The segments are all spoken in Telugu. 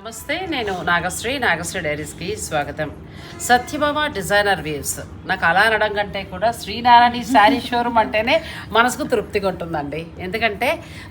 నమస్తే నేను నాగశ్రీ నాగశ్రీ డైరీస్కి స్వాగతం. Satyabhama designer waves. నాకు అలా అనడం కంటే కూడా శ్రీనారాయణ శారీ షోరూమ్ అంటేనే మనసుకు తృప్తిగా ఉంటుందండి. ఎందుకంటే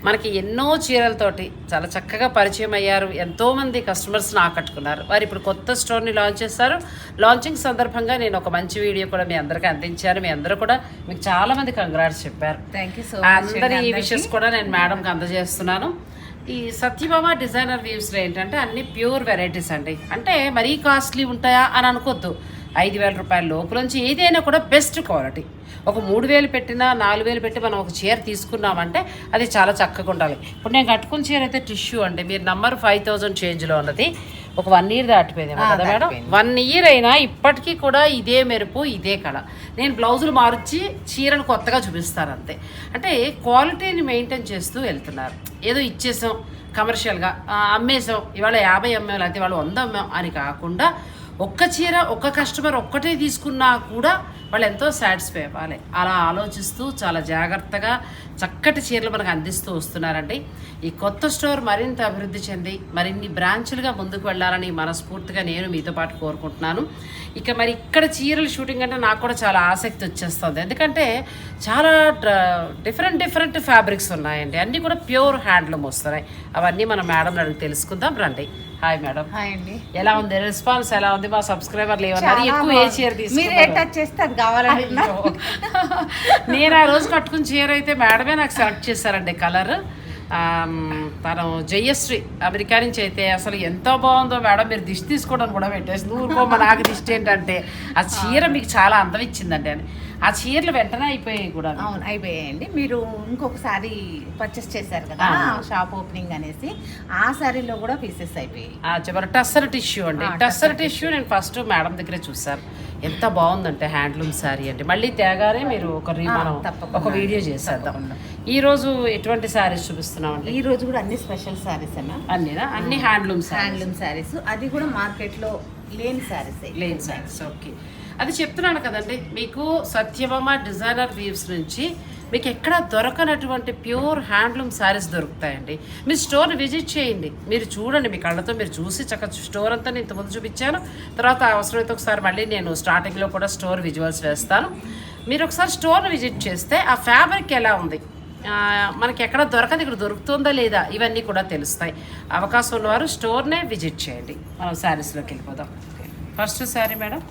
మనకి ఎన్నో చీరలతోటి చాలా చక్కగా పరిచయం అయ్యారు. ఎంతోమంది కస్టమర్స్ని ఆకట్టుకున్నారు. వారు ఇప్పుడు కొత్త స్టోర్ని లాంచ్ చేస్తారు లాంచింగ్ సందర్భంగా నేను ఒక మంచి వీడియో కూడా మీ అందరికీ అందించాను. మీ అందరూ కూడా మీకు చాలా మంది కంగ్రాట్స్ చెప్పారు. థ్యాంక్ యూ సో అందరి ఈ విషయస్ కూడా నేను మేడంకి అందజేస్తున్నాను. ఈ సత్యభామ డిజైనర్ వీవ్స్లో ఏంటంటే అన్ని ప్యూర్ వెరైటీస్ అండి. అంటే మరీ కాస్ట్లీ ఉంటాయా అని అనుకోవద్దు ఐదు వేల రూపాయల లోపల నుంచి ఏదైనా కూడా బెస్ట్ క్వాలిటీ ఒక మూడు వేలు పెట్టినా నాలుగు వేలు పెట్టి మనం ఒక చీర తీసుకున్నామంటే అది చాలా చక్కగా ఉండాలి. ఇప్పుడు నేను కట్టుకున్న చీర అయితే టిష్యూ అండి. మీరు నంబర్ ఫైవ్ థౌజండ్ చేంజ్లో ఉన్నది. ఒక వన్ ఇయర్ దాటిపోయింది కదా మేడం? వన్ ఇయర్ అయినా ఇప్పటికీ కూడా ఇదే మెరుపు ఇదే కళ. నేను బ్లౌజులు మార్చి చీరలు కొత్తగా చూపిస్తాను అంతే. అంటే క్వాలిటీని మెయింటైన్ చేస్తూ వెళ్తున్నారు. ఏదో ఇచ్చేసాం కమర్షియల్గా అమ్మేసాం. ఇవాళ యాభై అమ్మాం లేకపోతే ఇవాళ వంద అమ్మాం అని కాకుండా ఒక్క చీర ఒక్క కస్టమర్ ఒక్కటే తీసుకున్నా కూడా వాళ్ళు ఎంతో సాటిస్ఫై అవ్వాలి. అలా ఆలోచిస్తూ చాలా జాగ్రత్తగా చక్కటి చీరలు మనకు అందిస్తూ వస్తున్నారండి. ఈ కొత్త స్టోర్ మరింత అభివృద్ధి చెంది మరిన్ని బ్రాంచులుగా ముందుకు వెళ్ళాలని మనస్ఫూర్తిగా నేను మీతో పాటు కోరుకుంటున్నాను. ఇక మరి ఇక్కడ చీరలు షూటింగ్ అంటే నాకు కూడా చాలా ఆసక్తి వచ్చేస్తుంది. ఎందుకంటే చాలా డిఫరెంట్ డిఫరెంట్ ఫ్యాబ్రిక్స్ ఉన్నాయండి. అన్నీ కూడా ప్యూర్ హ్యాండ్లూమ్ వస్తున్నాయి. అవన్నీ మన మేడం అడిగి తెలుసుకుందాం. రండి. హాయ్ మేడం హాయ్ అండి. ఎలా ఉంది? రెస్పాన్స్ ఎలా ఉంది? మా సబ్స్క్రైబర్లు ఏమన్నారు ఎక్కువ ఏ చీర మీరు ఏ టచ్ చేస్తే అది కావాలంటున్నా. నేను ఆ రోజు కట్టుకున్న చీర అయితే మేడమే నాకు సెలెక్ట్ చేశారండి కలర్ తను జయశ్రీ అమెరికా నుంచి అయితే అసలు ఎంతో బాగుందో మేడం మీరు దిష్టి తీసుకోవడం కూడా పెట్టేసి ఊరుకోమ నాకు దిష్టి ఏంటంటే ఆ చీర మీకు చాలా అందం ఇచ్చిందండి అని. ఆ చీరలు వెంటనే అయిపోయాయి కూడా అవును అయిపోయాయండి. మీరు ఇంకొకసారి పర్చేస్ చేశారు కదా షాప్ ఓపెనింగ్ అనేసి ఆ సారీలో కూడా పీసెస్ అయిపోయాయి. ఆ చివరి టస్సర్ టిష్యూ అండి. టస్సర్ టిష్యూ నేను ఫస్ట్ మేడం దగ్గరే చూసాను ఎంత బాగుందంటే హ్యాండ్లూమ్ శారీ అండి. మళ్ళీ తేగానే మీరు ఒక మనం. ఒక వీడియో చేసేద్దాం. ఈ రోజు ఎటువంటి శారీస్ చూపిస్తున్నామండి? ఈ రోజు కూడా అన్ని స్పెషల్ సారీస్ అన్నా అన్నీనా? అన్ని హ్యాండ్లూమ్ హ్యాండ్లూమ్ సారీస్ అది కూడా మార్కెట్లో లేని శారీస్ లేని శారీస్ ఓకే. అది చెప్తున్నాను కదండి మీకు సత్యభామ డిజైనర్ వీవ్స్ నుంచి మీకు ఎక్కడ దొరకనటువంటి ప్యూర్ హ్యాండ్లూమ్ శారీస్ దొరుకుతాయండి. మీరు స్టోర్ని విజిట్ చేయండి. మీరు చూడండి మీ కళ్ళతో మీరు చూసి చక్కగా స్టోర్ అంతా నేను ఇంతకుముందు చూపించాను. తర్వాత అవసరమైతే ఒకసారి మళ్ళీ నేను స్టార్టింగ్లో కూడా స్టోర్ విజువల్స్ వేస్తాను. మీరు ఒకసారి స్టోర్ని విజిట్ చేస్తే ఆ ఫ్యాబ్రిక్ ఎలా ఉంది? మనకి ఎక్కడ దొరకదు ఇక్కడ దొరుకుతుందా లేదా? ఇవన్నీ కూడా తెలుస్తాయి. అవకాశం ఉన్నవారు స్టోర్నే విజిట్ చేయండి. మనం శారీస్లోకి వెళ్ళిపోదాం. First sari madam?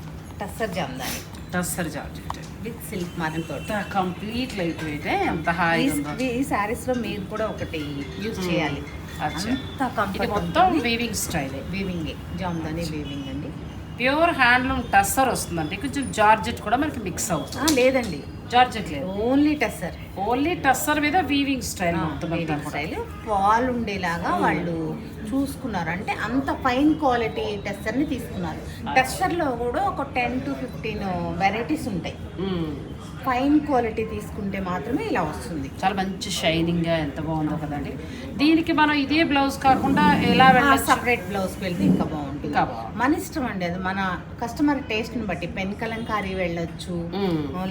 Tussar Jamdani. Tussar georgette with silk morn తోటి. కంప్లీట్ లైట్ వెయిట్ ఎంత హాయిగా ఉందో. ఈ- ఈ సారీస్లో మీరు కూడా ఒకటి యూజ్ చేయాలి. అచ్చా. అంత కంఫర్ట్ మొత్తం weaving style weaving jamdani weaving అండి. ప్యూర్ హ్యాండ్లూమ్ టస్సర్ వస్తుందండి. కొంచెం జార్జెట్ కూడా మనకి మిక్స్ అవుతుంది. లేదండి. జార్జెట్ లేదు. ఓన్లీ టస్సర్. ఓన్లీ టస్సర్ మీద వీవింగ్ స్టైల్. స్టైల్ పాలు ఉండేలాగా వాళ్ళు చూసుకున్నారు. అంటే అంత ఫైన్ క్వాలిటీ టెస్సర్ని తీసుకున్నారు. టెస్సర్లో కూడా ఒక టెన్ టు ఫిఫ్టీన్ వెరైటీస్ ఉంటాయి. ఫైన్ క్వాలిటీ తీసుకుంటే మాత్రమే ఇలా వస్తుంది. చాలా మంచి షైనింగ్గా ఎంత బాగుందో కదండి. దీనికి మనం ఇదే బ్లౌజ్ కాకుండా ఎలా సపరేట్ బ్లౌజ్ వెళ్తే ఇంకా బాగుంటుంది. మన ఇష్టం అండి అది. మన కస్టమర్ టేస్ట్ని బట్టి పెన్ కలంకారీ వెళ్ళొచ్చు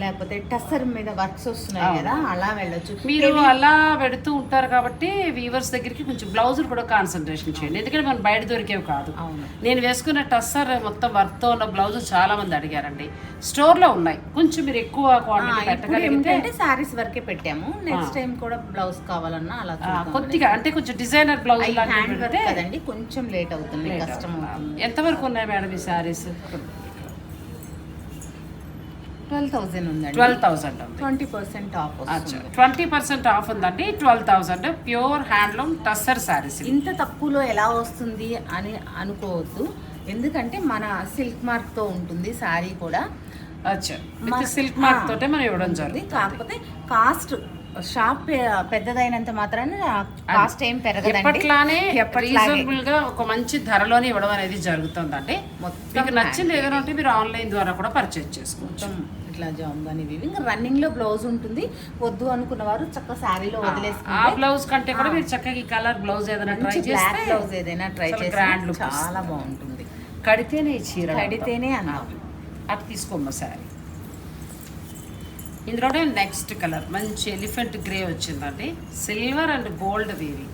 లేకపోతే టస్సర్ మీద వర్క్స్ వస్తున్నాయి కదా అలా వెళ్ళొచ్చు. మీరు అలా పెడుతూ ఉంటారు కాబట్టి వీవర్స్ దగ్గరికి కొంచెం బ్లౌజులు కూడా కాన్సన్ట్రేషన్ చేయండి. ఎందుకంటే మనం బయట దొరికేవి కాదు. నేను వేసుకున్న టస్సర్ మొత్తం వర్క్తో ఉన్న బ్లౌజులు చాలా మంది అడిగారండి. స్టోర్లో ఉన్నాయి. కొంచెం మీరు ఎక్కువ క్వాంటిటీ ఏమిటంటే సారీస్ వరకే పెట్టాము. నెక్స్ట్ టైం కూడా బ్లౌజ్ కావాలన్నా అలా. కొద్దిగా అంటే కొంచెం డిజైనర్ బ్లౌజ్ హ్యాండ్ వర్క్ కదండి కొంచెం లేట్ అవుతుంది కష్టం అవుతుంది. ఎంతవరకు ఉన్నాయి మేడం ఈ శారీస్? ట్వెల్వ్ థౌసండ్ ఉందండి. Twelve thousand twenty percent off twenty percent off ఉందండి. Twelve thousand pure handloom tussar saris ఇంత తక్కువలో ఎలా వస్తుంది అని అనుకోవద్దు. ఎందుకంటే మన సిల్క్ మార్క్తో ఉంటుంది సారీ కూడా. అచ్చా. విత్ సిల్క్ మార్క్ తోటే మనం ఇవ్వడం జరుగుతుంది. కాకపోతే కాస్ట్ షాప్ పెద్దదైనంత మాత్రాన కాస్ట్ ఏం పెరగదండి. ఎప్పట్లానే. రీజనబుల్గా ఒక మంచి ధరలోనే ఇవ్వడం అనేది జరుగుతుందండి. మొత్తం మీకు నచ్చింది ఏదైనా ఉంటే మీరు ఆన్లైన్ ద్వారా కూడా పర్చేజ్ చేసుకోవచ్చు. ఇట్లా జామ్దాని వివింగ్ రన్నింగ్లో బ్లౌజ్ ఉంటుంది. వద్దు అనుకున్న వారు చక్క శారీలో ఆ వదిలేసుకుంటే బ్లౌజ్ కంటే కూడా మీరు చక్కగా ఈ కలర్ బ్లౌజ్ ఏదైనా ట్రై చేస్తే బ్లౌజ్ ఏదైనా ట్రై చాలా చేసి grand look చాలా బాగుంటుంది. కడితేనే చీర కడితేనే అందం అది తీసుకోమ్మ శారీ. ఇందులోనే నెక్స్ట్ కలర్ మంచి ఎలిఫెంట్ గ్రే వచ్చిందండి. Silver and gold weave.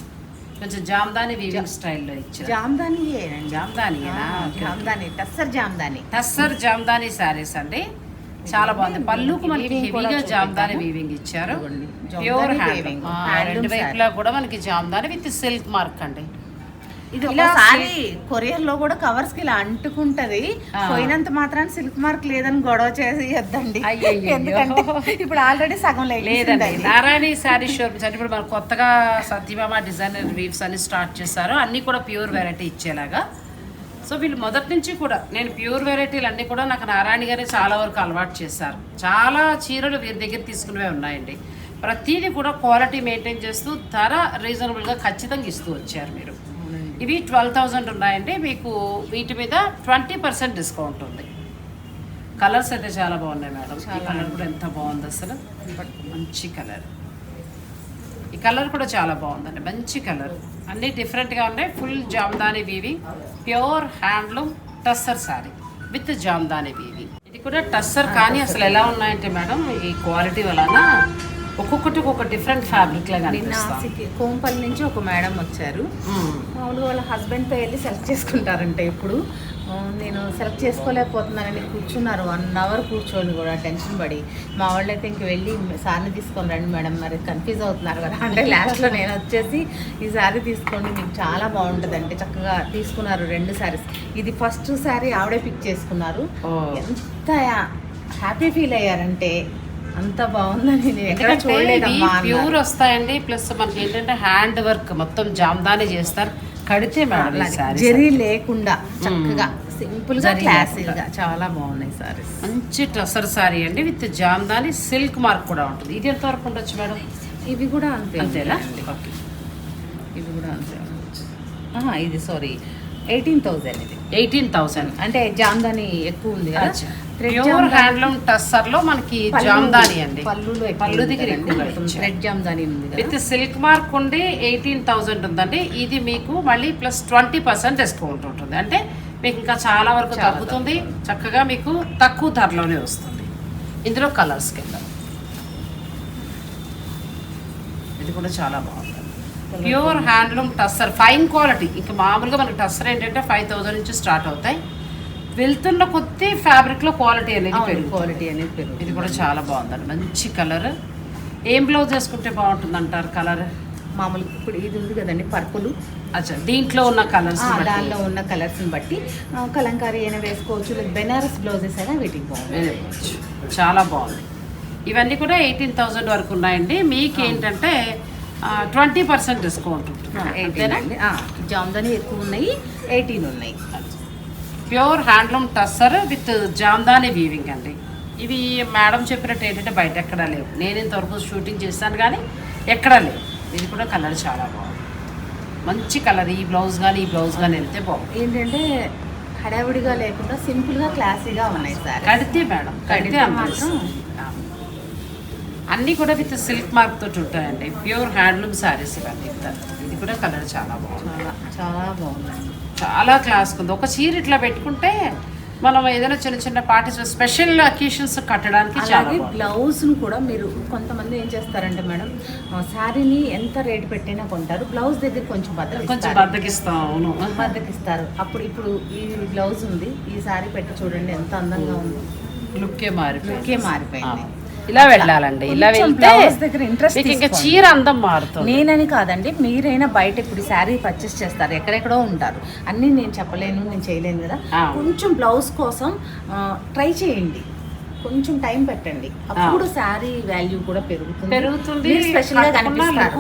కొంచెం జామ్దాని వీవింగ్ స్టైల్లో ఇచ్చారు. Jamdani okay. Jamdani tussar jamdani. Tussar jamdani saris అండి. చాలా బాగుంది. పళ్ళుకు మనకి హెవీగా జామ్దాని. వీవింగ్ ఇచ్చారు. Pure jamdani hand. రెండు వైపులా కూడా మనకి జామ్దాని విత్ సిల్క్ మార్క్ అండి. ఇది ఇలా ఇలా సారీ కొరియర్లో కూడా కవర్స్కి ఇలా అంటుకుంటది. పోయినంత మాత్రాన్ని సిల్క్ మార్క్ లేదని గొడవ చేసి వద్దండి. ఎందుకంటే ఇప్పుడు ఆల్రెడీ సగం లేదండి లేదండి. నారాయణ శారీ షోరూమ్స్ అంటే ఇప్పుడు మనం కొత్తగా సత్యభామ డిజైనర్ వీవ్స్ అని స్టార్ట్ చేశారు. అన్నీ కూడా ప్యూర్ వెరైటీ ఇచ్చేలాగా. సో వీళ్ళు మొదటి నుంచి కూడా నేను ప్యూర్ వెరైటీలు అన్నీ కూడా నాకు నారాయణ గారే చాలా వరకు అలవాటు చేశారు. చాలా చీరలు వీరి దగ్గర తీసుకునేవే ఉన్నాయండి. ప్రతిదీ కూడా క్వాలిటీ మెయింటైన్ చేస్తూ ధర రీజనబుల్గా ఖచ్చితంగా ఇస్తూ వచ్చారు మీరు. ఇవి ట్వెల్వ్ థౌజండ్ ఉన్నాయండి. మీకు వీటి మీద ట్వంటీ పర్సెంట్ డిస్కౌంట్ ఉంది. కలర్స్ అయితే చాలా బాగున్నాయి మేడం. ఈ కలర్ కూడా ఎంత బాగుంది అసలు. మంచి కలర్. ఈ కలర్ కూడా చాలా బాగుందండి. మంచి కలర్. అన్నీ డిఫరెంట్గా ఉన్నాయి. Full jamdani weave. Pure handloom tussar sari with jamdani weave. ఇది కూడా టస్సర్ కానీ అసలు ఎలా ఉన్నాయంటే మేడం ఈ క్వాలిటీ వలన ఒక్కొక్కటి ఒక్కొక్క డిఫరెంట్ ఫ్యాబ్రిక్ లాగా నిన్న అనిపిస్తాం సికి- కోంపల్లి నుంచి ఒక మేడం వచ్చారు. మామూలుగా వాళ్ళ హస్బెండ్తో వెళ్ళి సెలెక్ట్ చేసుకుంటారంట ఇప్పుడు నేను సెలెక్ట్ చేసుకోలేకపోతున్నానని కూర్చున్నారు. వన్ అవర్ కూర్చొని కూడా టెన్షన్ పడి. మా వాళ్ళైతే ఇంక వెళ్ళి సార్ని తీసుకొని రండి మేడం మరి కన్ఫ్యూజ్ అవుతున్నారు కదా. అంటే లాస్ట్లో నేను వచ్చేసి ఈ సారీ తీసుకోండి మీకు చాలా బాగుంటుంది అంటే చక్కగా తీసుకున్నారు రెండు సారీస్ ఇది ఫస్ట్ సారీ ఆవిడే పిక్ చేసుకున్నారు. ఎంత హ్యాపీ ఫీల్ అయ్యారంటే అంత బాగుందని. ప్యూర్ వస్తాయండి ప్లస్ మనకి ఏంటంటే హ్యాండ్ వర్క్ మొత్తం జామ్దాని చేస్తారు. కడితే మేడం జరీ లేకుండా చక్కగా సింపుల్గా జరీ క్లాసిక్ లేకుండా. గా చాలా బాగున్నాయి సారీస్ మంచి టసర్ సారీ అండి విత్ జామ్దాని సిల్క్ మార్క్ కూడా ఉంటుంది. ఇది ఎంత వరకు ఉండొచ్చు మేడం? ఇవి కూడా అంతే అంతేనా. ఓకే. ఇవి కూడా అంతే ఇది సారీ ఎయిటీన్ ఇది. ఎయిటీన్ థౌసండ్ అంటే జామ్దాని ఎక్కువ ఉంది కదా? ప్యూర్ హ్యాండ్లూమ్ టస్సర్లో మనకి జామ్దాని అండి. పళ్ళులో పళ్ళు దగ్గర. థ్రెడ్ జామ్దాని ఉంది విత్ సిల్క్ మార్క్ ఉండి ఎయిటీన్ థౌసండ్ ఉందండి. ఇది మీకు మళ్ళీ ప్లస్ ట్వంటీ పర్సెంట్ డిస్కౌంట్ ఉంటుంది. అంటే మీకు ఇంకా చాలా వరకు తగ్గుతుంది. చక్కగా మీకు తక్కువ ధరలోనే వస్తుంది. ఇందులో కలర్స్ కింద. ఇది కూడా చాలా బాగుంది. Pure handloom tussar fine quality. ఇంకా మామూలుగా మనకి టస్సర్ ఏంటంటే ఫైవ్ థౌసండ్ నుంచి స్టార్ట్ అవుతాయి. వెళ్తున్న కొద్దీ ఫ్యాబ్రిక్లో క్వాలిటీ అనేది పెరుగుతుంది. క్వాలిటీ అనేది పెరుగుతుంది. ఇది కూడా చాలా బాగుందండి. మంచి కలర్. ఏం బ్లౌజ్ వేసుకుంటే బాగుంటుంది అంటారు కలర్? మామూలు ఇప్పుడు ఇది ఉంది కదండి పర్పుల్. అచ్చా దీంట్లో ఉన్న కలర్స్ దానిలో ఉన్న కలర్స్ బట్టి కలంకారీ అయినా వేసుకోవచ్చు లేదా బెనారస్ బ్లౌజెస్ అయినా వీటికి బాగుంది చాలా బాగుంది. ఇవన్నీ కూడా ఎయిటీన్ థౌజండ్ వరకు ఉన్నాయండి. మీకు ఏంటంటే ట్వంటీ పర్సెంట్ డిస్కౌంట్ ఉంటుంది. జామ్దాని ఎక్కువ ఉన్నాయి ఎయిటీన్ ఉన్నాయి. Pure handloom tussar with jamdani weaving అండి. ఇవి మేడం చెప్పినట్టు ఏంటంటే బయట ఎక్కడా లేవు. నేను ఇంతవరకు షూటింగ్ చేశాను కానీ ఎక్కడా లేవు. ఇది కూడా కలర్ చాలా బాగుంది. మంచి కలర్. ఈ బ్లౌజ్ కానీ ఈ బ్లౌజ్ కానీ వెళ్తే బాగుంది. ఏంటంటే హడావిడిగా లేకుండా సింపుల్గా క్లాసీగా ఉన్నాయి సార్ కడితే మేడం కడితే ఆ. అన్నీ కూడా విత్ సిల్క్ మార్క్ తోటి ఉంటాయండి. ప్యూర్ హ్యాండ్లూమ్ శారీస్ ఇవన్నీ. ఇది కూడా కలర్ చాలా బాగుంది. చాలా బాగుందండి. చాలా క్లాస్ ఉంది. ఒక చీర ఇట్లా పెట్టుకుంటే మనం ఏదైనా చిన్న చిన్న పార్టీస్ స్పెషల్ అకేషన్స్ కట్టడానికి చాలా అలాగే బాగుంది. బ్లౌజ్ను కూడా మీరు కొంతమంది ఏం చేస్తారంటే మేడం శారీని ఎంత రేట్ పెట్టినా కొంటారు. బ్లౌజ్ దగ్గర కొంచెం కొంచెం బద్దకిస్తారు బద్దకిస్తాం అవును. బద్దకిస్తారు. అప్పుడు ఇప్పుడు ఈ బ్లౌజ్ ఉంది. ఈ శారీ పెట్టి చూడండి ఎంత అందంగా ఉంది. లుక్కే మారిపోయింది. లుక్కే మారిపోయింది. ఇలా వెళ్ళాలండి. ఇలా వెళ్తే దగ్గర మీకు ఇంకా. చీర అందం మారుతుంది. నేనని కాదండి మీరైనా బయట ఇప్పుడు శారీ పర్చేస్ చేస్తారు ఎక్కడెక్కడో ఉంటారు. అన్నీ నేను చెప్పలేను నేను చేయలేను కదా. కొంచెం బ్లౌజ్ కోసం ట్రై చేయండి. కొంచెం టైం పెట్టండి. అప్పుడు శారీ వాల్యూ కూడా పెరుగుతుంది. పెరుగుతుంది, స్పెషల్గా కనిపిస్తారు.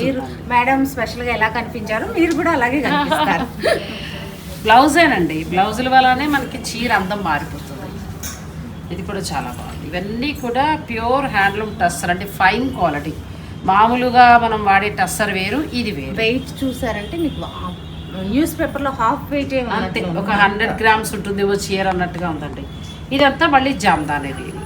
మీరు మేడం స్పెషల్గా ఎలా కనిపించారో మీరు కూడా అలాగే కనిపిస్తారు. బ్లౌజేనండి బ్లౌజుల వల్లనే మనకి చీర అందం మారిపోతుంది. ఇది కూడా చాలా బాగుంది. ఇవన్నీ కూడా ప్యూర్ హ్యాండ్లూమ్ టస్సర్ అంటే ఫైన్ క్వాలిటీ. మామూలుగా మనం వాడే టస్సర్ వేరు ఇది వేరు. వెయిట్ చూసారంటే మీకు న్యూస్ పేపర్లో హాఫ్ వెయిట్ అంతే ఒక హండ్రెడ్ గ్రామ్స్ ఉంటుందేమో చీర అన్నట్టుగా ఉందండి. ఇదంతా మళ్ళీ జామ్దానే వీవి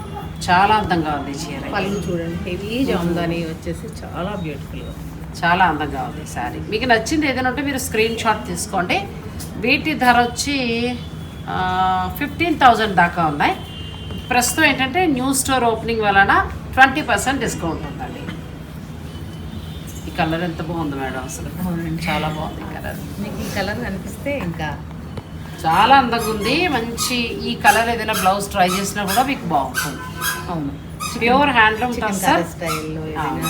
చాలా అందంగా ఉంది చీర. పళ్ళు చూడండి హెవీ జామ్దాని వచ్చేసి చాలా బ్యూటిఫుల్గా చాలా అందంగా ఉంది శారీ. మీకు నచ్చింది ఏదైనా ఉంటే మీరు స్క్రీన్ షాట్ తీసుకోండి. వీటి ధర వచ్చి ఫిఫ్టీన్ థౌజండ్ దాకా ఉన్నాయి. ప్రస్తుతం ఏంటంటే న్యూ స్టోర్ ఓపెనింగ్ వలన ట్వంటీ పర్సెంట్ డిస్కౌంట్ ఉందండి. ఈ కలర్ ఎంత బాగుంది మేడం అసలు. చాలా బాగుంది కలర్. మీకు ఈ కలర్ కనిపిస్తే ఇంకా. చాలా అందంగా ఉంది. మంచి ఈ కలర్ ఏదైనా బ్లౌజ్ ట్రై చేసినా కూడా మీకు బాగుంటుంది. అవును. ప్యూర్ హ్యాండ్లూమ్ కర్రీ స్టైల్లో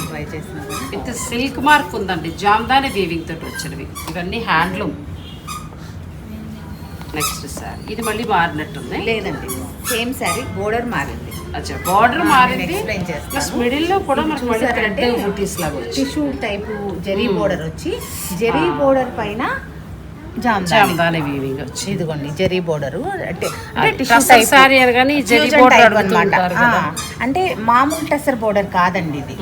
ట్రై చేసినా విత్ సిల్క్ మార్క్ ఉందండి. జామ్దాని వీవింగ్ తోటి వచ్చినవి. ఇవన్నీ హ్యాండ్లూమ్. నెక్స్ట్ సార్ ఇది మళ్ళీ మారినట్టుంది. లేదండి. సేమ్ శారీ బోర్డర్ మారింది. అచ్చా బార్డర్ మారింది. ప్లస్ మిడిల్లో కూడా మనకి మళ్ళీ చూసారంటే థ్రెడ్ బూటీస్ లాగా వచ్చి. Tissue type zari. బోర్డర్ వచ్చి జరీ. బోర్డర్ పైన జామ్దాని. వీవింగ్ వచ్చి. ఇదిగోండి జరీ బోర్డర్. అంటే టైప్ సారీ అనగానే జరీ బోర్డర్ అంటే మామూలు టెసర్ బోర్డర్ కాదండి ఇది.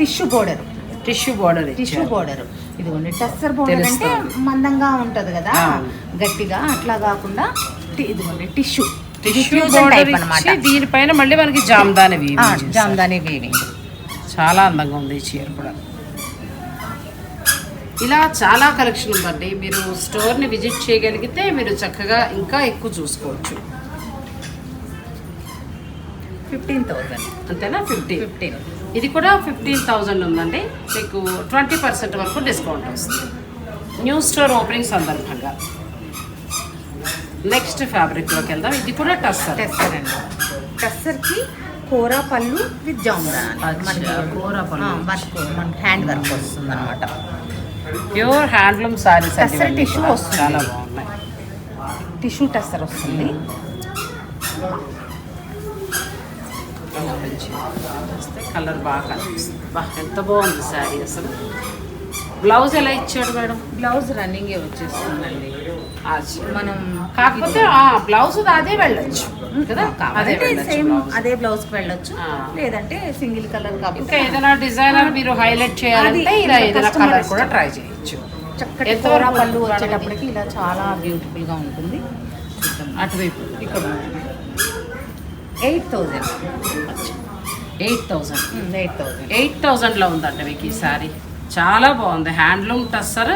Tissue border. Tissue border tissue border. ఇదిగోండి టెస్సర్ బోర్డర్ అంటే. మందంగా ఉంటది కదా. గట్టిగా అట్లా కాకుండా ఇదిగోండి టిష్యూ. టిష్యూ బోర్డర్ ఇచ్చి దీనిపైన మళ్ళీ మనకి జామ్దాని వీవింగ్. జామ్దాని వీవింగ్ చాలా అందంగా ఉంది ఈ చీర కూడా. ఇలా చాలా కలెక్షన్ ఉందండి. మీరు స్టోర్ని విజిట్ చేయగలిగితే మీరు చక్కగా ఇంకా ఎక్కువ చూసుకోవచ్చు. Fifteen thousand. అంతేనా? Fifty fifteen. ఇది కూడా ఫిఫ్టీన్ థౌజండ్ ఉందండి. మీకు ట్వంటీ పర్సెంట్ వరకు డిస్కౌంట్ వస్తుంది. న్యూ స్టోర్ ఓపెనింగ్ సందర్భంగా. నెక్స్ట్ ఫ్యాబ్రిక్లోకి వెళ్దాం. ఇది కూడా టస్సర్ టెస్టర్ అండి. టెస్టర్కి కూర పళ్ళు విత్ జామ్దాని అచ్చా, కూర పళ్ళు. వర్క్ మనకి హ్యాండ్ వర్క్ వస్తుంది అనమాట pure handloom saris tussar tissue వస్తుంది. చాలా బాగున్నాయి. టిష్యూ టెస్టర్ వస్తుంది. కలర్ బాగా కనిపిస్తుంది. బా ఎంత బాగుంది శారీ అసలు. బ్లౌజ్ ఎలా ఇచ్చాడు మేడం? బ్లౌజ్ రన్నింగ్ వచ్చేస్తుందండి. మనం కాకపోతే ఆ బ్లౌజ్ అదే వెళ్ళొచ్చు. కదా? సేమ్. అదే బ్లౌజ్ వెళ్ళొచ్చు. లేదంటే సింగిల్ కలర్ ఇంకా ఏదైనా డిజైనర్ మీరు హైలైట్ చేయాలంటే ఇలా ఏదైనా కలర్ కూడా. ట్రై చేయొచ్చు. చక్కటి పళ్ళు? వచ్చేటప్పటికి ఇలా చాలా బ్యూటిఫుల్గా ఉంటుంది. అటువైపు. ఇక్కడ eight thousand eight thousand eight thousand eight థౌజండ్లో ఉందండి మీకు ఈ శారీ. చాలా బాగుంది. హ్యాండ్లూమ్ టస్సర్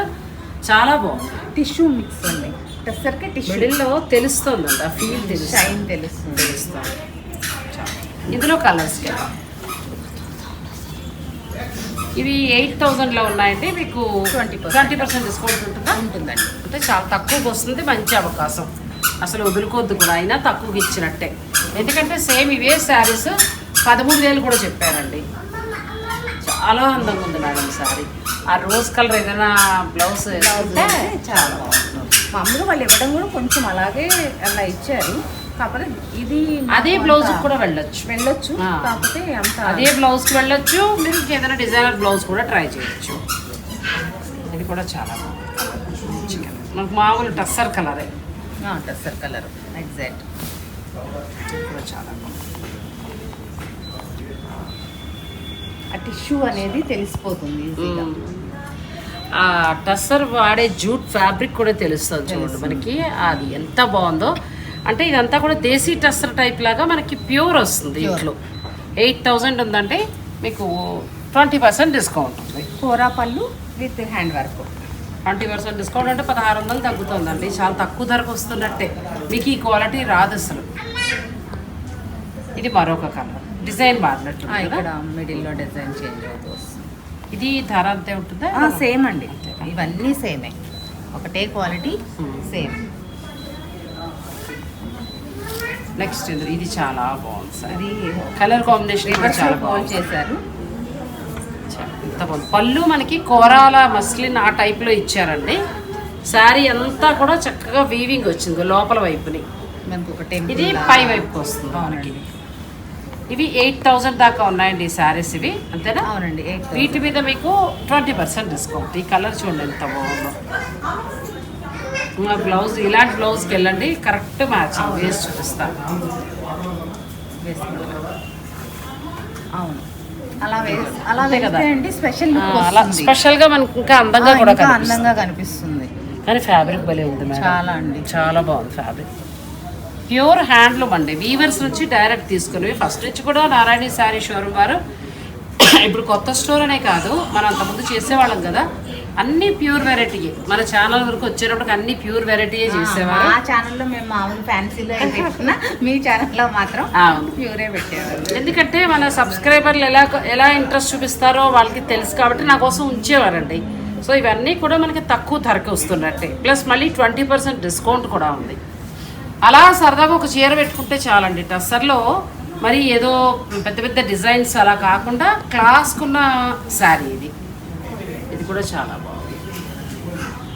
చాలా బాగుంది. టిష్యూ మిక్స్ అండి. టెస్సర్కి టిష్యూ. మిడిల్లో తెలుస్తుందండి. ఆ ఫీల్ తెలుస్తుంది. షైన్ తెలుస్తుంది. తెలుస్తుంది. ఇందులో కలర్స్ కదా. ఇవి ఎయిట్ థౌజండ్లో ఉన్నాయండి. మీకు 20% ట్వంటీ పర్సెంట్ డిస్కౌంట్ ఉంటుందా? ఉంటుందండి. అంటే చాలా తక్కువకి వస్తుంది మంచి అవకాశం. అసలు వదులుకోవద్దు కూడా. అయినా తక్కువకి ఇచ్చినట్టే. ఎందుకంటే సేమ్ ఇవే శారీస్ పదమూడు వేలు కూడా చెప్పారండి. చాలా అందంగా ఉంది మేడం శారీ ఆ రోజ్ కలర్ ఏదైనా బ్లౌజ్ ఉంటే చాలా బాగుంటుంది. మామూలుగా వాళ్ళు ఇవ్వడం కూడా కొంచెం అలాగే అలా ఇచ్చారు. కాకపోతే ఇది అదే బ్లౌజ్ కూడా వెళ్ళొచ్చు. వెళ్ళొచ్చు. కాకపోతే అంత అదే బ్లౌజ్కి వెళ్ళొచ్చు. మీరు ఏదైనా డిజైనర్ బ్లౌజ్ కూడా ట్రై చేయొచ్చు. ఇది కూడా చాలా మనకు మామూలు టస్సర్ కలరే. Tussar colour. ఎగ్జాక్ట్. కూడా చాలా బాగుంది. ఆ టిష్యూ అనేది తెలిసిపోతుంది ఈజీగా. ఆ టస్సర్ వాడే జూట్ ఫ్యాబ్రిక్ కూడా తెలుస్తుంది చూడండి. మనకి. అది ఎంత బాగుందో. అంటే ఇదంతా కూడా దేశీ టస్సర్ టైప్ లాగా మనకి ప్యూర్ వస్తుంది. ఇంట్లో. ఎయిట్ థౌజండ్ ఉందంటే మీకు ట్వంటీ పర్సెంట్ డిస్కౌంట్ ఉంది. కూర పళ్ళు with hand work. Twenty percent discount అంటే పదహారు వందలు తగ్గుతుందండి. చాలా తక్కువ ధరకు వస్తున్నట్టే. మీకు ఈ క్వాలిటీ రాదు అసలు. ఇది మరొక కలర్. డిజైన్ మారినట్టు ఇక్కడ మిడిల్లో డిజైన్ చేంజ్ అవుతూ వస్తుంది. ఇది ధర అంతే ఉంటుందా సేమ్ అండి? ఇవన్నీ సేమే. ఒకటే క్వాలిటీ Hmm. సేమ్. నెక్స్ట్ ఇది చాలా బాగుంది సార్. కలర్ కాంబినేషన్ కూడా చాలా బాగుంది. చేశారు. చాలా ఎంత బాగుంది. పళ్ళు మనకి కోరాల మస్లిన్ ఆ టైప్లో ఇచ్చారండి. శారీ అంతా కూడా చక్కగా వీవింగ్ వచ్చింది లోపల వైపుని. ఇది పై వైపుకి వస్తుంది మనకి. ఇవి ఎయిట్ థౌజండ్ దాకా ఉన్నాయండి ఈ శారీస్ ఇవి అంతేనా? అవునండి వీటి మీద మీకు ట్వంటీ పర్సెంట్ డిస్కౌంట్. ఈ కలర్ చూడండి ఎంత బాగుందో. బ్లౌజ్ ఇలాంటి బ్లౌజ్కి వెళ్ళండి కరెక్ట్ మ్యాచింగ్ వేసి చూపిస్తాను. అవును. అలా అలా అంతే కదా. వేస్తే అండి స్పెషల్ అలా స్పెషల్గా మనకి ఇంకా అందంగా కూడా అందంగా కనిపిస్తుంది. కానీ ఫ్యాబ్రిక్ భలే ఉంది చాలా అండి. చాలా బాగుంది ఫ్యాబ్రిక్. ప్యూర్ హ్యాండ్లూమ్ అండి. వీవర్స్ నుంచి డైరెక్ట్ తీసుకునేవి. ఫస్ట్ నుంచి కూడా నారాయణ శారీ షోరూమ్ వారు. ఇప్పుడు కొత్త స్టోర్ అనే కాదు మనం అంతకుముందు చేసేవాళ్ళం కదా. అన్ని ప్యూర్ వెరైటీ మన ఛానల్ వరకు వచ్చేటప్పటికి అన్ని ప్యూర్ వెరైటీ చేసేవారు. మా ఛానల్లో మేము మామూలు ఫ్యాన్సీలో పెట్టుకున్నా మీ ఛానల్లో మాత్రం ప్యూరే పెట్టేవాళ్ళు. ఎందుకంటే మన సబ్స్క్రైబర్లు ఎలా ఎలా ఇంట్రెస్ట్ చూపిస్తారో వాళ్ళకి తెలుసు కాబట్టి నా కోసం ఉంచేవారండి. సో ఇవన్నీ కూడా మనకి తక్కువ ధరకి వస్తున్నట్టే. ప్లస్ మళ్ళీ ట్వంటీ పర్సెంట్ డిస్కౌంట్ కూడా ఉంది. అలా సరదాగా ఒక చీర పెట్టుకుంటే చాలండి. టస్సర్లో మరి ఏదో పెద్ద పెద్ద డిజైన్స్ అలా కాకుండా క్లాస్కున్న శారీ ఇది. ఇది కూడా చాలా బాగుంది.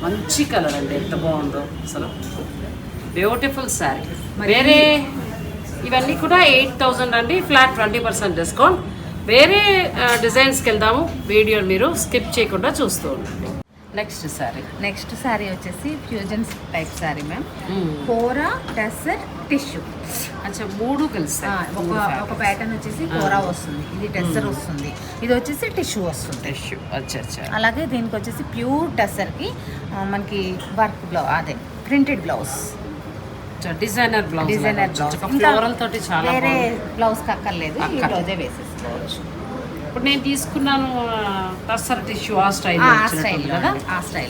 మంచి కలర్ అండి. ఎంత బాగుందో అసలు. బ్యూటిఫుల్ శారీ. వేరే ఇవన్నీ కూడా ఎయిట్ థౌజండ్ అండి. Flat twenty percent discount. వేరే డిజైన్స్కి వెళ్దాము. వీడియో మీరు స్కిప్ చేయకుండా చూస్తూ ఉండండి. నెక్స్ట్ శారీ నెక్స్ట్ శారీ వచ్చేసి fusion type sari ma'am kora tussar tissue అచ్చా మూడు కలిసి ఒక ఒక ప్యాటర్న్ వచ్చేసి కోరా వస్తుంది. ఇది టెస్సర్ వస్తుంది. ఇది వచ్చేసి టిష్యూ వస్తుంది. టిష్యూ అచ్చా అచ్చా. అలాగే దీనికి వచ్చేసి ప్యూర్ టెస్సర్కి మనకి వర్క్ బ్లౌజ్ అదే printed blouse designer blouse designer blouse floral తోటి చాలా వేరే బ్లౌజ్ కక్కర్లేదు ఈ. బ్లౌజే వేసేసుకోవచ్చు. ఇప్పుడు నేను తీసుకున్నాను టస్సర్ టిష్యూ ఆ స్టైల్ కదా?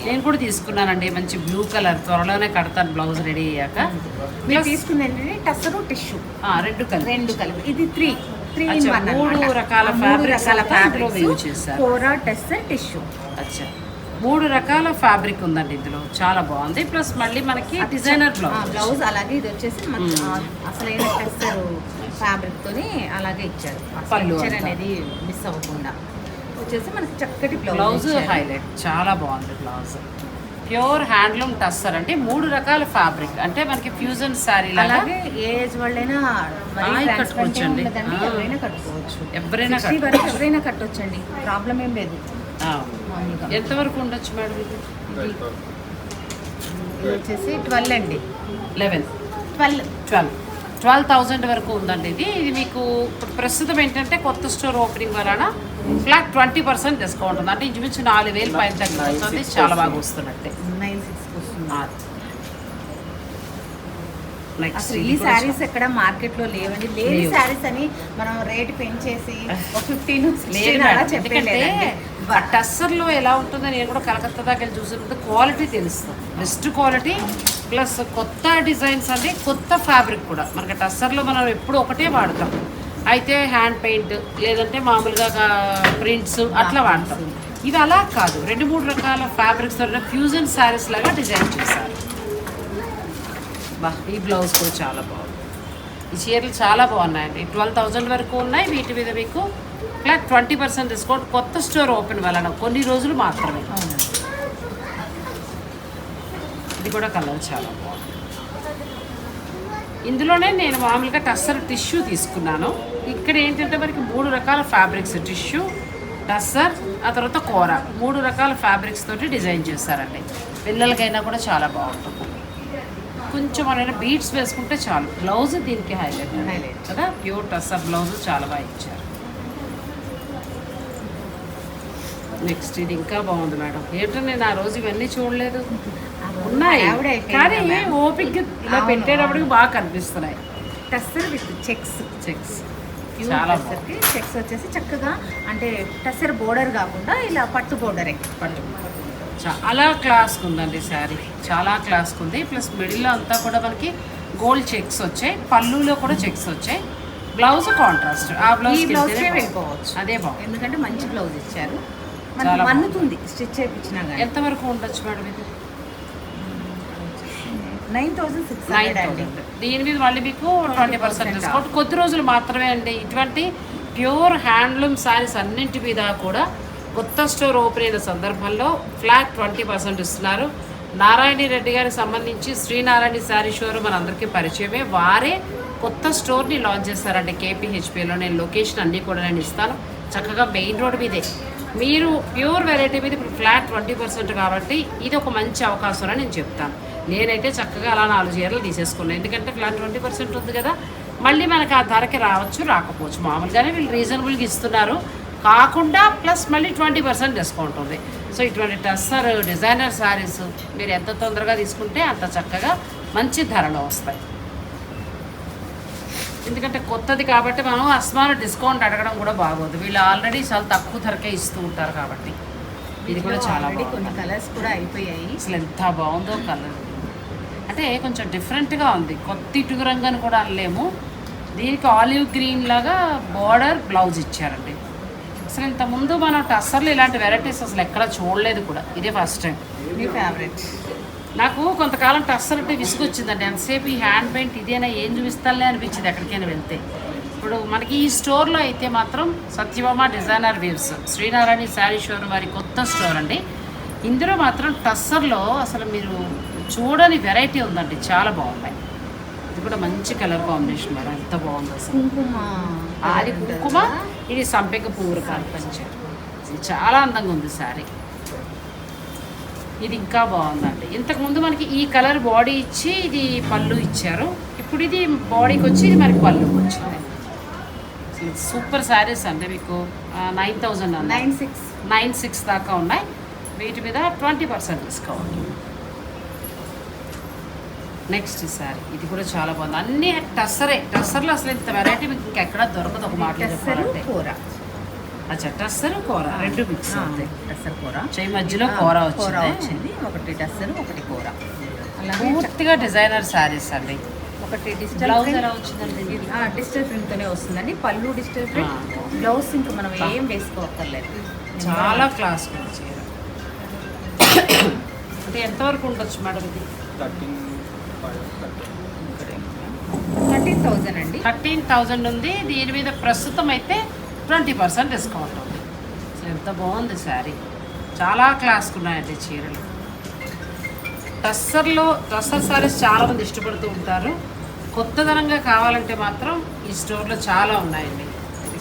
నేను కూడా తీసుకున్నానండి మంచి బ్లూ కలర్ త్వరలోనే కడతాను బ్లౌజ్ రెడీ అయ్యాక. మీరు ఏంటంటే టస్సరు టిష్యూ. రెండు కలిపి. రెండు కలిపి. ఇది త్రీ త్రీ మూడు రకాల ఫ్యాబ్రిక్స్ use చేశారు. కోరా టెస్సర్ టిష్యూ. అచ్చా. మూడు రకాల ఫ్యాబ్రిక్ ఉందండి ఇందులో. చాలా బాగుంది. ప్లస్ మళ్ళీ మనకి డిజైనర్ బ్లౌజ్ బ్లౌజ్ అలాగే ఇది వచ్చేసి అసలైన టెస్సర్. ఫ్యాబ్రిక్ తోని అలాగే ఇచ్చారు. పళ్ళు. అనేది మిస్ అవ్వకుండా. వచ్చేసి మనకి చక్కటి బ్లౌజ్ హైలైట్. చాలా బాగుంది బ్లౌజ్. ప్యూర్ హ్యాండ్లూమ్ టస్సర్ అంటే మూడు రకాల ఫ్యాబ్రిక్. అంటే మనకి ఫ్యూజన్ శారీ లాగా అలాగే ఏజ్ వాళ్ళైనా కట్టుకోవచ్చండి. ఎవరైనా కట్టుకోవచ్చు. ఎవరైనా 60 వరకు ఎవరైనా కట్టొచ్చండి. ప్రాబ్లం ఏం లేదు. ఎంతవరకు ఉండొచ్చు మేడం ఇది వచ్చేసి ట్వెల్వ్ అండి. Eleven. Twelve. Twelve. Twelve thousand వరకు ఉందండి ఇది. ఇది మీకు ఇప్పుడు ప్రస్తుతం ఏంటంటే కొత్త స్టోర్ ఓపెనింగ్ వలన ఫ్లాట్ ట్వంటీ పర్సెంట్ డిస్కౌంట్ ఉంది. అంటే ఇంచుమించు నాలుగు వేలు పైన తగ్గుతుంది. చాలా బాగా వస్తున్నట్టే. అసలు ఈ శారీస్ ఎక్కడ మార్కెట్లో లేవండి. లేని. శారీస్ అని మనం రేట్ పెంచేసి ఒక ఫిఫ్టీన్ టస్సర్లో ఎలా ఉంటుందో నేను కూడా కలకత్తా దాకా వెళ్ళి చూసినప్పుడు క్వాలిటీ తెలుస్తుంది. బెస్ట్ క్వాలిటీ ప్లస్ కొత్త డిజైన్స్ అండి కొత్త ఫ్యాబ్రిక్ కూడా. మనకి టస్సర్లో మనం ఎప్పుడు ఒకటే వాడతాం. అయితే హ్యాండ్ పెయింట్ లేదంటే మామూలుగా ప్రింట్స్ అట్లా వాడతాం. ఇవి అలా కాదు. రెండు మూడు రకాల ఫ్యాబ్రిక్స్ ఫ్యూజన్ శారీస్ లాగా డిజైన్ చేశారు. బా ఈ బ్లౌజ్ కూడా చాలా బాగుంది. ఈ చీరలు చాలా బాగున్నాయండి. ట్వెల్వ్ థౌజండ్ వరకు ఉన్నాయి. వీటి మీద మీకు ఫ్లాట్ ట్వంటీ పర్సెంట్ డిస్కౌంట్ కొత్త స్టోర్ ఓపెన్ వలన కొన్ని రోజులు మాత్రమే. ఇది కూడా కలర్ చాలా బాగుంది. ఇందులోనే నేను మామూలుగా టస్సర్ టిష్యూ తీసుకున్నాను. ఇక్కడ ఏంటంటే మనకి మూడు రకాల ఫ్యాబ్రిక్స్ టిష్యూ టస్సర్ ఆ తర్వాత కూర. మూడు రకాల ఫ్యాబ్రిక్స్ తోటి డిజైన్ చేశారండి. పిల్లలకైనా కూడా చాలా బాగుంటుంది. కొంచెం అనేది బీట్స్ వేసుకుంటే చాలు. బ్లౌజ్ దీనికి హైలైట్ Highlight. కదా? ప్యూర్ టస్సర్ బ్లౌజ్ చాలా బాగా ఇచ్చారు. నెక్స్ట్ ఇది ఇంకా బాగుంది మేడం. ఏంటో నేను ఆ రోజు ఇవన్నీ చూడలేదు. ఉన్నాయి. కానీ? ఓపిక ఇలా అవును, పెట్టేటప్పటికి బాగా కనిపిస్తున్నాయి. Tussar with checks. Checks. Checks వచ్చేసి చక్కగా అంటే టస్సర్ బోర్డర్ కాకుండా ఇలా పట్టు బోర్డరే. పట్టు చాలా క్లాస్కి ఉందండి శారీ. చాలా క్లాస్కి ఉంది. ప్లస్ మిడిల్లో అంతా కూడా మనకి గోల్డ్ చెక్స్ వచ్చాయి. పళ్ళులో కూడా చెక్స్ వచ్చాయి. Blouse contrast. ఆ బ్లౌజ్ బ్లౌజ్ వెళ్ళిపోవచ్చు. అదే బాగుంది. ఎందుకంటే మంచి బ్లౌజ్ ఇచ్చారు. మన్నుతుంది. స్టిచ్ చేయించినా ఎంతవరకు ఉండొచ్చు మేడం ఇది? నైన్ థౌసండ్ దీని మీద మళ్ళీ మీకు ట్వంటీ పర్సెంట్ డిస్కౌంట్. కొద్ది రోజులు మాత్రమే అండి. ఇటువంటి ప్యూర్ హ్యాండ్లూమ్ శారీస్ అన్నింటి మీద కూడా కొత్త స్టోర్ ఓపెన్ అయిన సందర్భంలో ఫ్లాట్ ట్వంటీ పర్సెంట్ ఇస్తున్నారు. నారాయణ రెడ్డి గారికి సంబంధించి శ్రీనారాయణ శారీ షోరూమ్ మనందరికీ పరిచయమే. వారే కొత్త స్టోర్ని లాంచ్ చేస్తారండి. కేపీహెచ్పిలో నేను లొకేషన్ అన్నీ కూడా నేను ఇస్తాను. చక్కగా మెయిన్ రోడ్ మీదే. మీరు ప్యూర్ వెరైటీ మీద ఇప్పుడు ఫ్లాట్ ట్వంటీ పర్సెంట్ కాబట్టి ఇది ఒక మంచి అవకాశం అని నేను చెప్తాను. నేనైతే చక్కగా అలా నాలుగు చీరలు తీసేసుకున్నాను ఎందుకంటే ఫ్లాట్ ట్వంటీ పర్సెంట్ ఉంది కదా మళ్ళీ మనకి ఆ ధరకి రావచ్చు రాకపోవచ్చు. మామూలుగానే వీళ్ళు రీజనబుల్గా ఇస్తున్నారు. కాకుండా ప్లస్ మళ్ళీ ట్వంటీ పర్సెంట్ డిస్కౌంట్ ఉంది. సో ఇటువంటి టస్సర్ డిజైనర్ శారీస్ మీరు ఎంత తొందరగా తీసుకుంటే అంత చక్కగా మంచి ధరలో వస్తాయి. ఎందుకంటే కొత్తది కాబట్టి మనం అస్మాన డిస్కౌంట్ అడగడం కూడా బాగోదు. వీళ్ళు ఆల్రెడీ చాలా తక్కువ ధరకే ఇస్తూ ఉంటారు కాబట్టి. ఇది కూడా చాలా కొన్ని కలర్స్ కూడా అయిపోయాయి. అసలు ఎంత బాగుందో కలర్ అంటే కొంచెం డిఫరెంట్గా ఉంది. కొత్త ఇటుక రంగు అని కూడా అనలేము. దీనికి ఆలివ్ గ్రీన్ లాగా బార్డర్ బ్లౌజ్ ఇచ్చారండి. అసలు ఇంత ముందు మనం టస్సర్లు ఇలాంటి వెరైటీస్ అసలు ఎక్కడ చూడలేదు కూడా. ఇదే ఫస్ట్ టైం మీ ఫేవరెట్ నాకు కొంతకాలం టస్సర్ అంటే విసుగొచ్చిందండి. ఎంతసేపు ఈ హ్యాండ్ పెయింట్ ఇదేనా ఏం చూపిస్తానులే అనిపించింది ఎక్కడికైనా వెళ్తే. ఇప్పుడు మనకి ఈ స్టోర్లో అయితే మాత్రం Satyabhama designer weaves Sri Narayana sari showroom వారి కొత్త స్టోర్ అండి. ఇందులో మాత్రం టస్సర్లో అసలు మీరు చూడని వెరైటీ ఉందండి చాలా బాగున్నాయి. ఇది కూడా మంచి కలర్ కాంబినేషన్ మేడం ఎంత బాగుంది అసలు. కుంకుమ. అది కుంకుమ ఇది సంపెంగ పువ్వులు కనిపించారు ఇది చాలా అందంగా ఉంది శారీ. ఇది ఇంకా బాగుందండి. ఇంతకుముందు మనకి ఈ కలర్ బాడీ ఇచ్చి ఇది పళ్ళు ఇచ్చారు. ఇప్పుడు ఇది బాడీకి వచ్చి ఇది మనకి పళ్ళు వచ్చింది. సూపర్ శారీస్ అండి మీకు. Nine thousand nine six nine six దాకా ఉన్నాయి. వీటి మీద twenty percent discount next sari ఇది కూడా చాలా బాగుంది. అన్నీ టస్సరే. టస్సర్లో అసలు ఇంత వెరైటీ మీకు ఇంకెక్కడ దొరకదు. ఒక చెప్పాలంటే. కూర. అచ్చా టస్సరు కూర. రెండు మిక్స్ అవుతాయి. టెస్సర్ కూర. చేయి మధ్యలో కూర కూర వచ్చింది. వచ్చింది. ఒకటి టెస్సర్ ఒకటి కూర. అలాగే పూర్తిగా డిజైనర్ శారీస్ అండి. ఒకటి డిజిటల్ బ్లౌజ్. ఎలా వచ్చిందండి? డిజిటల్ ప్రింట్ తోనే వస్తుందండి. పళ్ళు డిజిటల్ ప్రింట్. బ్లౌజ్ ఇంకా మనం ఏం వేసుకోవక్కర్లేదు చాలా క్లాస్ అంటే ఎంతవరకు ఉండొచ్చు మేడం ఇది? థర్టీన్ థౌజండ్ అండి. థర్టీన్ థౌజండ్ ఉంది. దీని మీద ప్రస్తుతం అయితే ట్వంటీ పర్సెంట్ డిస్కౌంట్ ఉంది. ఎంత బాగుంది శారీ. చాలా క్లాస్కి ఉన్నాయండి చీరలు. టస్సర్లో టస్సర్ శారీస్ చాలా మంది ఇష్టపడుతూ ఉంటారు. కొత్తదనంగా కావాలంటే మాత్రం ఈ స్టోర్లో చాలా ఉన్నాయండి.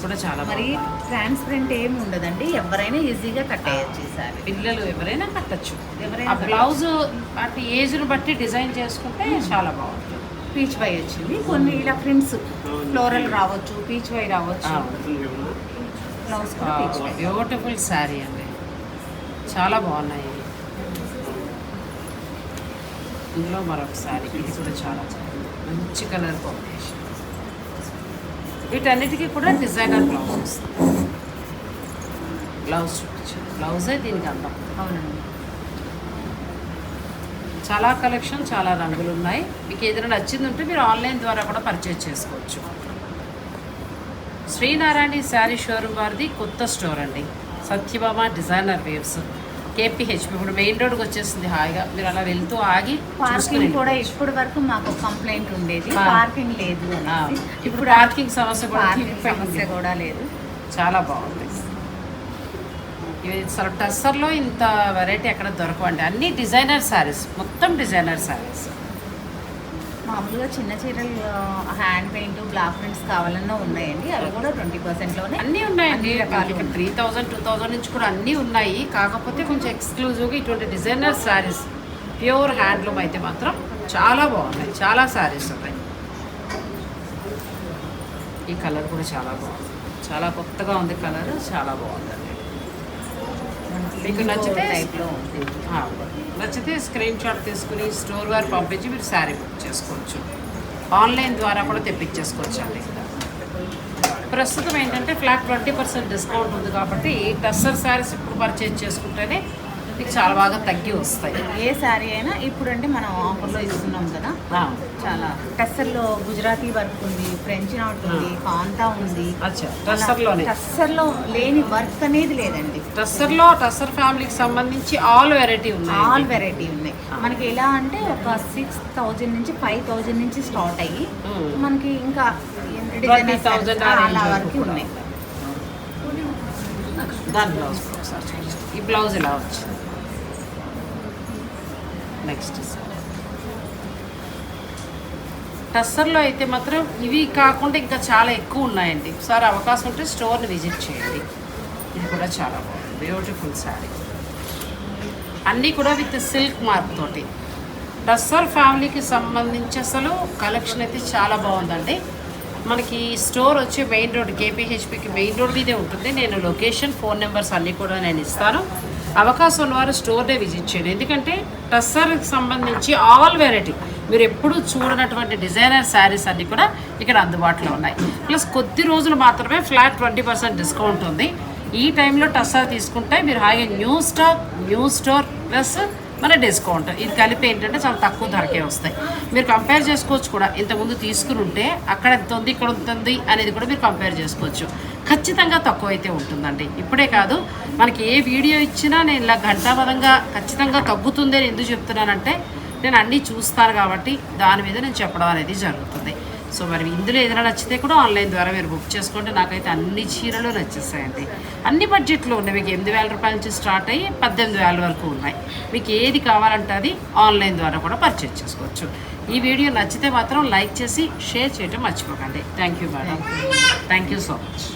కూడా చాలా మరి బాగుంది. ట్రాన్స్పరెంట్ ఏమి ఉండదండి. ఎవరైనా ఈజీగా కట్టేయచ్చు ఈ సారీ పిల్లలు ఎవరైనా కట్టచ్చు. ఎవరైనా ఆ బ్లౌజ్ అంటే ఏజ్ను బట్టి డిజైన్ చేసుకుంటే చాలా బాగుంటుంది పీచ్ వై వచ్చింది. కొన్ని ఇలా ప్రింట్స్ ఫ్లోరల్ రావచ్చు పీచ్ వై రావచ్చు. బ్లౌజ్ కూడా పీచ్ వై. బ్యూటిఫుల్ శారీ అండి. చాలా బాగున్నాయి. ఇందులో మరొక శారీ ఇది కూడా చాలా మంచి కలర్ కాంబినేషన్. వీటన్నిటికీ కూడా డిజైనర్ బ్లౌజ్ వస్తుంది. బ్లౌజ్ బ్లౌజే దీనికి అందం. అవునండి. చాలా కలెక్షన్ చాలా రంగులు ఉన్నాయి మీకు ఏదైనా నచ్చింది ఉంటే మీరు ఆన్లైన్ ద్వారా కూడా పర్చేజ్ చేసుకోవచ్చు. శ్రీనారాయణ శారీ షోరూమ్ వారిది కొత్త స్టోర్ అండి. Satyabhama designer weaves. కేపీహెచ్పి ఇప్పుడు మెయిన్ రోడ్కి వచ్చేసింది హాయిగా. మీరు అలా వెళ్తూ ఆగి పార్కింగ్ కూడా. ఇప్పటి వరకు మాకు కంప్లైంట్ ఉండేది. పార్కింగ్ లేదు. ఇప్పుడు పార్కింగ్ సమస్య కూడా. సమస్య కూడా లేదు. చాలా బాగుంది. ఇవి అసలు టస్సర్లో ఇంత వెరైటీ ఎక్కడ దొరకవండి అన్ని డిజైనర్ శారీస్ మొత్తం డిజైనర్ శారీస్ మామూలుగా చిన్న చీరలు హ్యాండ్ పెయింట్ బ్లాక్ ప్రింట్స్ కావాలన్నా ఉన్నాయండి. అవి కూడా ట్వంటీ పర్సెంట్లోనే అన్నీ ఉన్నాయండి. త్రీ థౌజండ్ టూ థౌజండ్ నుంచి కూడా అన్నీ ఉన్నాయి. కాకపోతే కొంచెం ఎక్స్క్లూజివ్గా ఇటువంటి డిజైనర్ శారీస్ ప్యూర్ హ్యాండ్లూమ్ అయితే మాత్రం చాలా బాగున్నాయి. చాలా శారీస్ ఉన్నాయి. ఈ కలర్ కూడా చాలా బాగుంది. చాలా కొత్తగా ఉంది కలర్ చాలా బాగుందండి మీకు నచ్చితే నచ్చితే స్క్రీన్ షాట్ తీసుకుని స్టోర్ వారు పంపించి మీరు శారీ బుక్ చేసుకోవచ్చు. ఆన్లైన్ ద్వారా కూడా తెప్పించేసుకోవచ్చు అండి. ప్రస్తుతం ఏంటంటే ఫ్లాట్ ట్వంటీ పర్సెంట్ డిస్కౌంట్ ఉంది కాబట్టి టస్సర్ శారీస్ ఇప్పుడు పర్చేజ్ చేసుకుంటేనే మీకు చాలా బాగా తగ్గి వస్తాయి. ఏ శారీ అయినా ఇప్పుడు అంటే మనం ఆఫర్లో ఇస్తున్నాం కదా. చాలా. టెస్సర్లో గుజరాతీ వర్క్ ఉంది ఫ్రెంచ్ నాట్ ఉంది. కాంతా ఉంది టెస్సర్లో లేని వర్క్ అనేది లేదండి. టస్సర్లో టస్సర్ ఫ్యామిలీకి సంబంధించి ఆల్ వెరైటీ ఆల్ ఉన్నాయి వెరైటీ ఉన్నాయి. మనకి ఎలా అంటే ఒక సిక్స్ థౌజండ్ నుంచి ఫైవ్ థౌజండ్ నుంచి స్టార్ట్ అయ్యి. మనకి ఇంకా అలా వరకు ఉన్నాయి. దాని బ్లౌజ్ కూడా ఒకసారి చూడండి. ఈ బ్లౌజ్ ఇలా వచ్చింది? నెక్స్ట్ టస్సర్లో అయితే మాత్రం ఇవి కాకుండా ఇంకా చాలా ఎక్కువ ఉన్నాయండి. ఒకసారి అవకాశం ఉంటే స్టోర్ని విజిట్ చేయండి. ఇది కూడా చాలా బాగుంది. బ్యూటిఫుల్ శారీ అన్నీ కూడా విత్ సిల్క్ మార్క్ తోటి. టస్సర్ ఫ్యామిలీకి సంబంధించి అసలు కలెక్షన్ అయితే చాలా బాగుందండి. మనకి స్టోర్ వచ్చి మెయిన్ రోడ్ కేపీహెచ్పికి మెయిన్ రోడ్ మీదే ఉంటుంది. నేను లొకేషన్ ఫోన్ నెంబర్స్ అన్నీ కూడా నేను ఇస్తాను. అవకాశం ఉన్నవారు స్టోర్నే విజిట్ చేయండి. ఎందుకంటే టస్సర్కి సంబంధించి ఆల్ వెరైటీ. మీరు ఎప్పుడూ చూడనటువంటి డిజైనర్ శారీస్ అన్నీ కూడా ఇక్కడ అందుబాటులో ఉన్నాయి. ప్లస్ కొద్ది రోజులు మాత్రమే ఫ్లాట్ ట్వంటీ పర్సెంట్ డిస్కౌంట్ ఉంది. ఈ టైంలో టస్సర్ తీసుకుంటే మీరు హాయిగా new stock new store plus మన డిస్కౌంట్. ఇది కలిపి ఏంటంటే చాలా తక్కువ ధరకే వస్తాయి. మీరు కంపేర్ చేసుకోవచ్చు కూడా. ఇంతకుముందు తీసుకుని ఉంటే అక్కడ ఎంత ఉంది ఇక్కడ ఉంటుంది అనేది కూడా మీరు కంపేర్ చేసుకోవచ్చు. ఖచ్చితంగా తక్కువ అయితే ఉంటుందండి. ఇప్పుడే కాదు మనకి ఏ వీడియో ఇచ్చినా నేను ఇలా ఘంటాపదంగా ఖచ్చితంగా తగ్గుతుంది అని ఎందుకు చెప్తున్నానంటే నేను అన్నీ చూస్తాను కాబట్టి దాని మీద నేను చెప్పడం అనేది జరుగుతుంది. సో మరి ఇందులో ఏదైనా నచ్చితే కూడా ఆన్లైన్ ద్వారా మీరు బుక్ చేసుకోండి. నాకైతే అన్ని చీరలు నచ్చేస్తాయండి అన్ని బడ్జెట్లో ఉన్నాయి. మీకు ఎనిమిది వేల రూపాయల నుంచి స్టార్ట్ అయ్యి పద్దెనిమిది వేల వరకు ఉన్నాయి. మీకు ఏది కావాలంటే అది ఆన్లైన్ ద్వారా కూడా పర్చేజ్ చేసుకోవచ్చు. ఈ వీడియో నచ్చితే మాత్రం లైక్ చేసి షేర్ చేయడం మర్చిపోకండి. Thank you madam. Thank you so much.